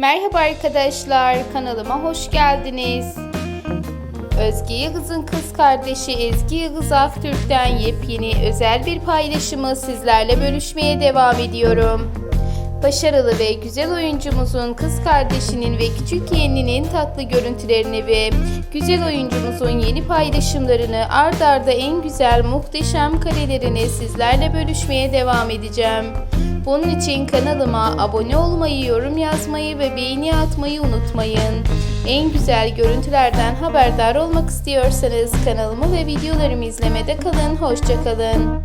Merhaba arkadaşlar, kanalıma hoş geldiniz. Özge Yıldız'ın kız kardeşi Ezgi Yıldız Aktürk'ten yepyeni özel bir paylaşımı sizlerle bölüşmeye devam ediyorum. Başarılı ve güzel oyuncumuzun kız kardeşinin ve küçük yeğeninin tatlı görüntülerini ve güzel oyuncumuzun yeni paylaşımlarını ard arda en güzel muhteşem karelerini sizlerle bölüşmeye devam edeceğim. Bunun için kanalıma abone olmayı, yorum yazmayı ve beğeni atmayı unutmayın. En güzel görüntülerden haberdar olmak istiyorsanız kanalımı ve videolarımı izlemede kalın. Hoşçakalın.